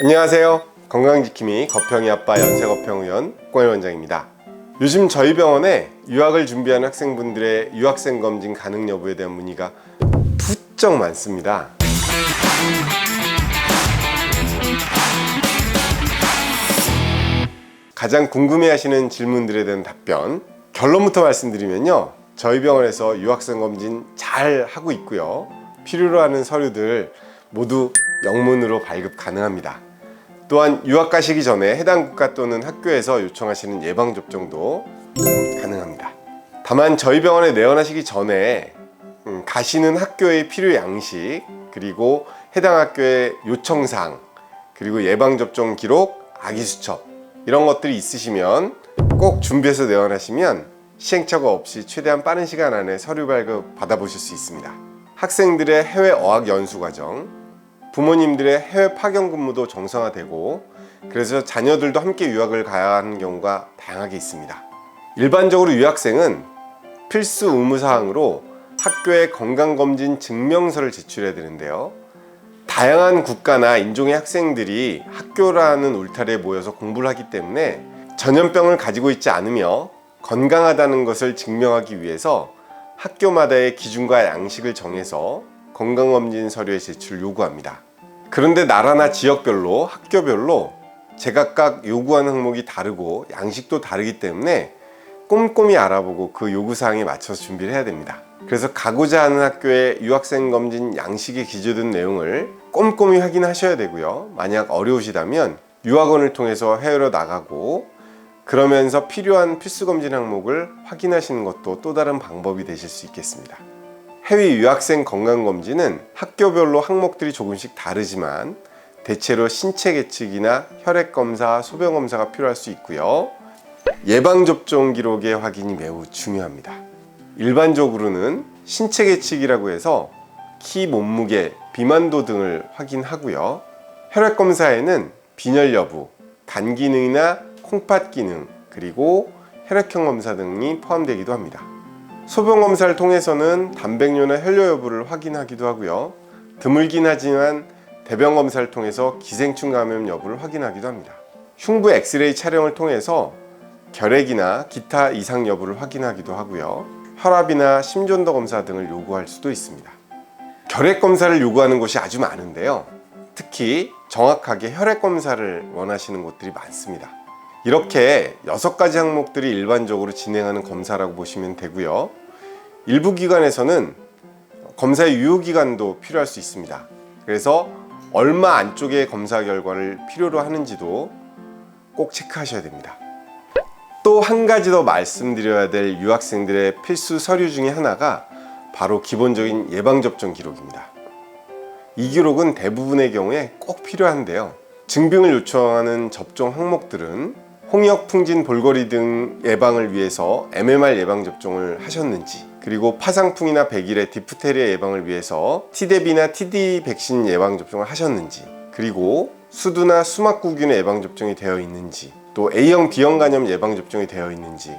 안녕하세요. 건강지킴이 거평이 아빠 연세거평의원 권 원장입니다. 요즘 저희 병원에 유학을 준비하는 학생분들의 유학생 검진 가능 여부에 대한 문의가 부쩍 많습니다. 가장 궁금해하시는 질문들에 대한 답변 결론부터 말씀드리면요 저희 병원에서 유학생 검진 잘 하고 있고요 필요로 하는 서류들 모두 영문으로 발급 가능합니다 또한 유학 가시기 전에 해당 국가 또는 학교에서 요청하시는 예방 접종도 가능합니다 다만 저희 병원에 내원하시기 전에 음, 가시는 학교의 필요 양식 그리고 해당 학교의 요청사항 그리고 예방접종 기록, 아기 수첩 이런 것들이 있으시면 꼭 준비해서 내원하시면 시행착오 없이 최대한 빠른 시간 안에 서류 발급 받아보실 수 있습니다. 학생들의 해외 어학 연수 과정, 부모님들의 해외 파견 근무도 정상화되고 그래서 자녀들도 함께 유학을 가야 하는 경우가 다양하게 있습니다. 일반적으로 유학생은 필수 의무 사항으로 학교에 건강검진 증명서를 제출해야 되는데요. 다양한 국가나 인종의 학생들이 학교라는 울타리에 모여서 공부를 하기 때문에 전염병을 가지고 있지 않으며 건강하다는 것을 증명하기 위해서 학교마다의 기준과 양식을 정해서 건강검진 서류의 제출을 요구합니다. 그런데 나라나 지역별로 학교별로 제각각 요구하는 항목이 다르고 양식도 다르기 때문에 꼼꼼히 알아보고 그 요구사항에 맞춰서 준비를 해야 됩니다. 그래서 가고자 하는 학교의 유학생 검진 양식에 기재된 내용을 꼼꼼히 확인하셔야 되고요. 만약 어려우시다면 유학원을 통해서 해외로 나가고 그러면서 필요한 필수 검진 항목을 확인하시는 것도 또 다른 방법이 되실 수 있겠습니다. 해외 유학생 건강 검진은 학교별로 항목들이 조금씩 다르지만 대체로 신체 계측이나 혈액 검사, 소변 검사가 필요할 수 있고요. 예방 접종 기록의 확인이 매우 중요합니다. 일반적으로는 신체 계측이라고 해서 키, 몸무게, 비만도 등을 확인하고요. 혈액 검사에는 빈혈 여부, 간 기능이나 콩팥 기능, 그리고 혈액형 검사 등이 포함되기도 합니다. 소변 검사를 통해서는 단백뇨나 혈뇨 여부를 확인하기도 하고요. 드물긴 하지만 대변 검사를 통해서 기생충 감염 여부를 확인하기도 합니다. 흉부 엑스레이 촬영을 통해서 결핵이나 기타 이상 여부를 확인하기도 하고요. 혈압이나 심전도 검사 등을 요구할 수도 있습니다. 결핵 검사를 요구하는 곳이 아주 많은데요. 특히 정확하게 혈액 검사를 원하시는 곳들이 많습니다. 이렇게 여섯 가지 항목들이 일반적으로 진행하는 검사라고 보시면 되고요. 일부 기관에서는 검사의 유효 기간도 필요할 수 있습니다. 그래서 얼마 안쪽에 검사 결과를 필요로 하는지도 꼭 체크하셔야 됩니다. 또 한 가지 더 말씀드려야 될 유학생들의 필수 서류 중에 하나가 바로 기본적인 예방접종 기록입니다. 이 기록은 대부분의 경우에 꼭 필요한데요. 증빙을 요청하는 접종 항목들은 홍역, 풍진, 볼거리 등 예방을 위해서 MMR 예방 접종을 하셨는지 그리고 파상풍이나 백일의 디프테리아 예방을 위해서 T대비나 TD 백신 예방 접종을 하셨는지 그리고 수두나 수막구균의 예방 접종이 되어 있는지 또 A형 B형 간염 예방 접종이 되어 있는지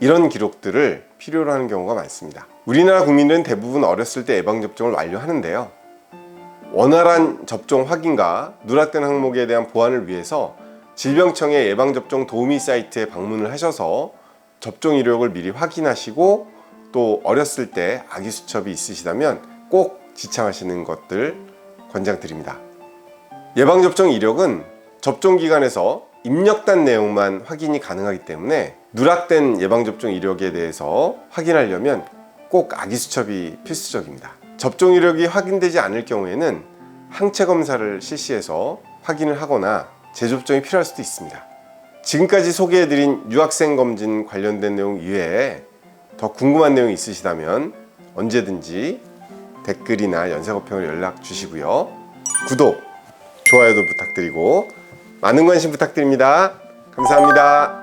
이런 기록들을 필요로 하는 경우가 많습니다. 우리나라 국민들은 대부분 어렸을 때 예방 접종을 완료하는데요. 원활한 접종 확인과 누락된 항목에 대한 보완을 위해서 질병청의 예방접종 도우미 사이트에 방문을 하셔서 접종 이력을 미리 확인하시고 또 어렸을 때 아기 수첩이 있으시다면 꼭 지참하시는 것들 권장드립니다. 예방접종 이력은 접종기관에서 입력단 내용만 확인이 가능하기 때문에 누락된 예방접종 이력에 대해서 확인하려면 꼭 아기 수첩이 필수적입니다. 접종 이력이 확인되지 않을 경우에는 항체 검사를 실시해서 확인을 하거나 재접종이 필요할 수도 있습니다. 지금까지 소개해드린 유학생 검진 관련된 내용 이외에 더 궁금한 내용이 있으시다면 언제든지 댓글이나 연세거평으로 연락 주시고요. 구독, 좋아요도 부탁드리고 많은 관심 부탁드립니다. 감사합니다.